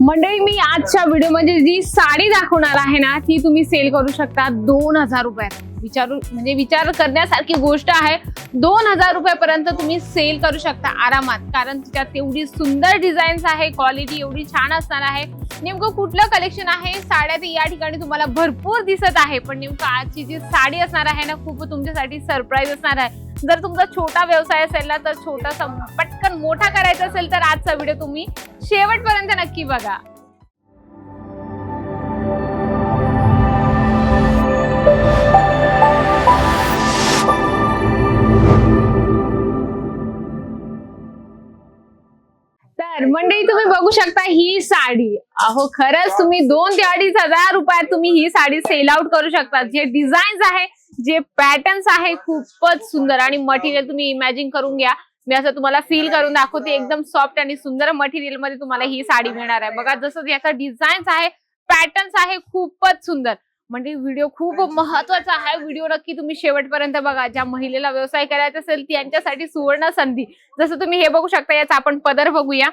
मंडळी मी आजच्या व्हिडिओ म्हणजे जी साडी दाखवणार आहे ना ती तुम्ही सेल करू शकता दोन हजार रुपयात. विचारू म्हणजे विचार करण्यासारखी गोष्ट आहे दोन हजार रुपयापर्यंत तुम्ही सेल करू शकता आरामात. कारण तिच्यात एवढी सुंदर डिझाईन्स आहे क्वालिटी एवढी छान असणार आहे. नेमकं कुठलं कलेक्शन आहे? साड्या ते या ठिकाणी तुम्हाला भरपूर दिसत आहे. पण नेमकं आजची जी साडी असणार आहे ना खूप तुमच्यासाठी सरप्राईज असणार आहे. जर तुमचा छोटा व्यवसाय असेल ना तर छोटासा पटकन मोठा करायचा असेल तर आजचा व्हिडिओ तुम्ही शेवटपर्यंत नक्की बघा. तर मंडळी तुम्ही बघू शकता ही साडी. अहो खरंच तुम्ही दोन ते अडीच हजार रुपयात तुम्ही ही साडी सेल आउट करू शकता. जे डिझाईन्स आहे जे पॅटर्न्स आहे खूपच सुंदर आणि मटेरियल तुम्ही इमॅजिन करून घ्या. मी असं तुम्हाला फील करून दाखवते एकदम सॉफ्ट आणि सुंदर मटेरियलमध्ये तुम्हाला ही साडी मिळणार आहे. बघा जसं याचा डिझाईन्स आहे पॅटर्न्स आहे खूपच सुंदर. म्हणजे व्हिडिओ खूप महत्त्वाचा आहे. व्हिडिओ नक्की तुम्ही शेवटपर्यंत बघा. ज्या महिलेला व्यवसाय करायचा असेल त्यांच्यासाठी सुवर्ण संधी. जसं तुम्ही हे बघू शकता याचा आपण पदर बघूया.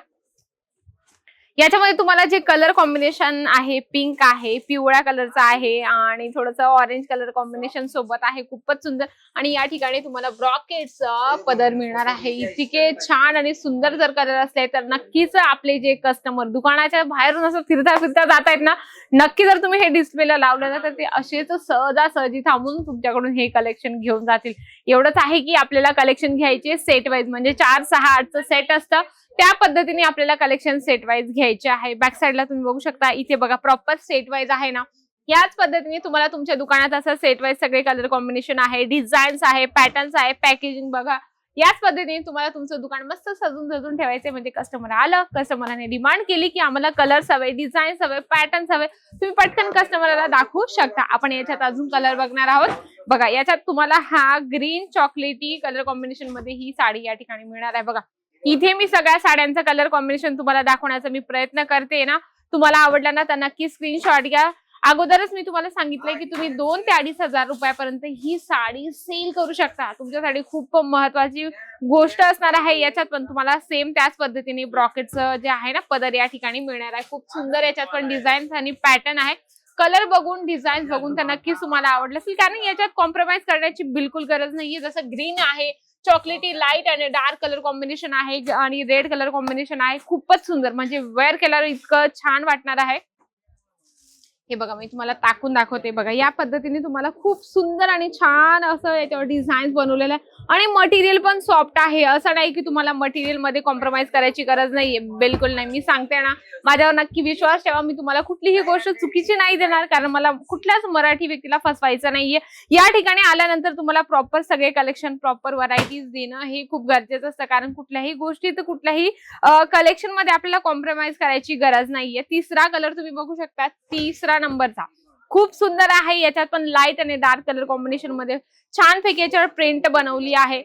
याच्यामध्ये तुम्हाला जे कलर कॉम्बिनेशन आहे पिंक आहे पिवळ्या कलरचा आहे आणि थोडंसं ऑरेंज कलर कॉम्बिनेशन सोबत आहे खूपच सुंदर. आणि या ठिकाणी तुम्हाला ब्रॉकेटचा पदर मिळणार आहे. इतके छान आणि सुंदर जर कलर असले तर नक्कीच आपले जे कस्टमर दुकानाच्या बाहेरून असं फिरता फिरता जात आहेत ना नक्की जर तुम्ही हे डिस्प्लेला लावलं ना तर ते असेच सहजासहजी थांबून तुमच्याकडून हे कलेक्शन घेऊन जातील. एवढंच आहे की आपल्याला कलेक्शन घ्यायचे सेट वाईज म्हणजे चार सहा आठचं सेट असतं. त्या पद्धतीने आपल्याला कलेक्शन सेट वाईज घ्यायचे आहे. बॅक साईडला तुम्ही बघू शकता इथे बघा प्रॉपर सेट वाईज आहे ना. याच पद्धतीने तुम्हाला तुमच्या दुकानात असं सेट वाईज सगळे कलर कॉम्बिनेशन आहे डिझाईन्स आहे पॅटर्न्स आहे पॅकेजिंग बघा. याच पद्धतीने तुम्हाला तुमचं दुकान मस्त सजून सजून ठेवायचे म्हणजे कस्टमर आलं कस्टमरने डिमांड केली की आम्हाला कलर्स हवे डिझाईन्स हवे पॅटर्न्स हवे. तुम्ही पटकन कस्टमरला दाखवू शकता. आपण याच्यात अजून कलर बघणार आहोत. बघा याच्यात तुम्हाला हा ग्रीन चॉकलेटी कलर कॉम्बिनेशनमध्ये ही साडी या ठिकाणी मिळणार आहे. बघा इथे मी सगळ्या साड्यांचं कलर कॉम्बिनेशन तुम्हाला दाखवण्याचा मी प्रयत्न करते ना. तुम्हाला आवडला ना तर नक्की स्क्रीनशॉट घ्या. अगोदरच मी तुम्हाला सांगितलंय की तुम्ही दोन ते अडीच हजार रुपयापर्यंत ही साडी सेल करू शकता. तुमच्यासाठी खूप महत्वाची गोष्ट असणार आहे. याच्यात पण तुम्हाला सेम त्याच पद्धतीने ब्रॉकेटचं जे आहे ना पदर या ठिकाणी मिळणार आहे. खूप सुंदर याच्यात पण डिझाईन्स आणि पॅटर्न आहे. कलर बघून डिझाईन बघून तर नक्कीच तुम्हाला आवडलं असेल. कारण याच्यात कॉम्प्रोमाइज करण्याची बिलकुल गरज नाहीये. जसं ग्रीन आहे चॉकलेटी लाइट आणि डार्क कलर कॉम्बिनेशन आहे आणि रेड कलर कॉम्बिनेशन आहे. खूपच सुंदर. म्हणजे वेअर केल्यावर इतकं छान वाटणार आहे. हे बघा मी तुम्हाला टाकून दाखवते. बघा या पद्धतीने तुम्हाला खूप सुंदर आणि छान असं याच्यावर डिझाईन बनवलेलं आहे. आणि मटेरियल पण सॉफ्ट आहे. असं नाही की तुम्हाला मटेरियलमध्ये कॉम्प्रोमाइज करायची गरज नाहीये. बिलकुल नाही. मी सांगते ना माझ्यावर नक्की विश्वास ठेवा. मी तुम्हाला कुठलीही गोष्ट चुकीची नाही देणार कारण मला कुठल्याच मराठी व्यक्तीला फसवायचं नाहीये. या ठिकाणी आल्यानंतर तुम्हाला प्रॉपर सगळे कलेक्शन प्रॉपर व्हरायटीज देणं हे खूप गरजेचं असतं. कारण कुठल्याही गोष्टीत कुठल्याही कलेक्शनमध्ये आपल्याला कॉम्प्रोमाइज करायची गरज नाहीये. तिसरा कलर तुम्ही बघू शकता. तिसरा नंबरचा. खूप सुंदर आहे याच्यात पण लाइट आणि डार्क कलर कॉम्बिनेशनमध्ये छानपैकी याच्यावर प्रिंट बनवली आहे.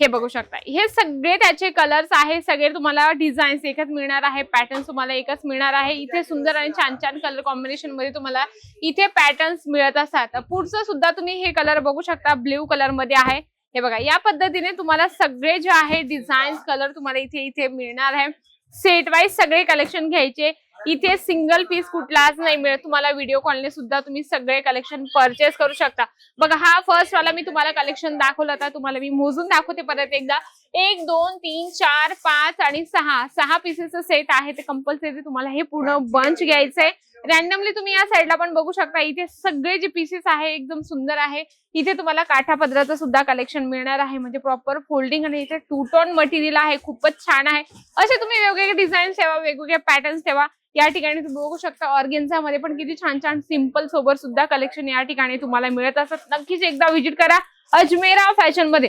हे बघू शकता. हे सगळे त्याचे कलर्स आहे सगळे तुम्हाला डिझाईन्स एकच मिळणार आहे पॅटर्न तुम्हाला एकच मिळणार आहे. इथे सुंदर आणि छान छान कलर कॉम्बिनेशनमध्ये तुम्हाला इथे पॅटर्न्स मिळत असतात. पुढचं सुद्धा तुम्ही हे कलर बघू शकता ब्ल्यू कलरमध्ये आहे. हे बघा या पद्धतीने तुम्हाला सगळे जे आहे डिझाईन्स कलर तुम्हाला इथे इथे मिळणार आहे. सेट वाईज सगळे कलेक्शन घ्यायचे. इथे सिंगल पीस कुठलाच नाही मिळत. तुम्हाला व्हिडिओ कॉलने सुद्धा तुम्ही सगळे कलेक्शन परचेस करू शकता. बघा हा फर्स्ट वाला मी तुम्हाला कलेक्शन दाखवलं होता. तुम्हाला मी मोजून दाखवते परत एकदा. एक दोन तीन चार पाच आणि सहा. सहा पीसेसचं सेट आहे. ते कंपल्सरी तुम्हाला हे पूर्ण बंच घ्यायचंय. रॅन्डमली तुम्ही या साईडला पण बघू शकता. इथे सगळे जे पीसेस आहे एकदम सुंदर आहे. इथे तुम्हाला काठा पदराचं सुद्धा कलेक्शन मिळणार आहे. म्हणजे प्रॉपर फोल्डिंग आणि इथे टू टोन मटेरियल आहे. खूपच छान आहे. असे तुम्ही वेगवेगळे डिझाईन ठेवा वेगवेगळे पॅटर्न्स ठेवा. या ठिकाणी तुम्ही बघू शकता ऑर्गेन्झा मध्ये पण किती छान छान सिंपल सोबत सुद्धा कलेक्शन या ठिकाणी तुम्हाला मिळत असत नक्कीच एकदा व्हिजिट करा अजमेरा फॅशनमध्ये.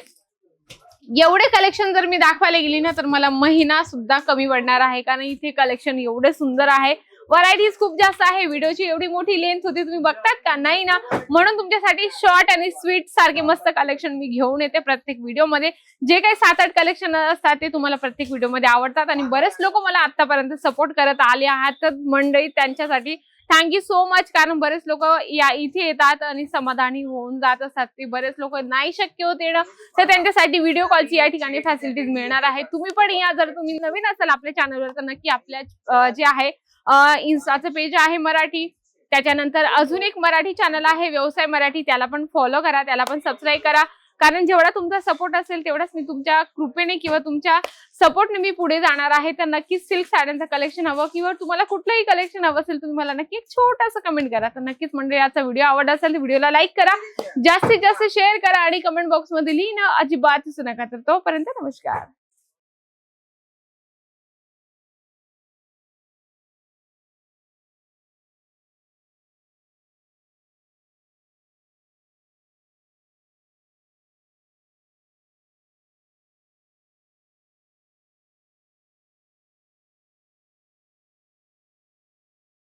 एवढे कलेक्शन जर मी दाखवायला गेली ना तर मला महिना सुद्धा कमी पडणार आहे. कारण इथे कलेक्शन एवढे सुंदर आहे. व्हरायटीज खूप जास्त आहे. व्हिडिओची एवढी मोठी लेंथ होती तुम्ही बघतात का? नाही ना? म्हणून तुमच्यासाठी शॉर्ट आणि स्वीट सारखे मस्त कलेक्शन मी घेऊन येते प्रत्येक व्हिडिओमध्ये जे काही सात आठ कलेक्शन असतात ते तुम्हाला प्रत्येक व्हिडिओमध्ये आवडतात आणि बरेच लोक मला आतापर्यंत सपोर्ट करत आले आहात. तर मंडळी त्यांच्यासाठी थँक्यू सो मच कारण बरेच लोक या इथे येतात आणि समाधानी होऊन जात असतात. ते बरेच लोक नाही शक्य होत येणं. तर त्यांच्यासाठी व्हिडिओ कॉलची या ठिकाणी फॅसिलिटीज मिळणार आहे तुम्ही पण या. जर तुम्ही नवीन असाल आपल्या चॅनलवर तर नक्की आपल्या जे आहे इन्स्टाचं पेज आहे मराठी. त्याच्यानंतर अजून एक मराठी चॅनल आहे व्यवसाय मराठी. त्याला पण फॉलो करा त्याला पण सबस्क्राईब करा. कारण जेवढा तुमचा सपोर्ट असेल तेवढाच मी तुमच्या कृपेने किंवा तुमच्या सपोर्टने मी पुढे जाणार आहे. तर नक्कीच सिल्क साड्यांचं कलेक्शन हवं किंवा तुम्हाला कुठलंही कलेक्शन हवं असेल तुम्ही मला नक्की एक कमेंट करा. तर नक्कीच म्हणजे याचा व्हिडिओ आवडला असेल तर व्हिडिओला लाईक करा. जास्तीत जास्त शेअर करा आणि कमेंट बॉक्समध्ये लिहिणं अजिबात विसरू नका. तर तोपर्यंत नमस्कार.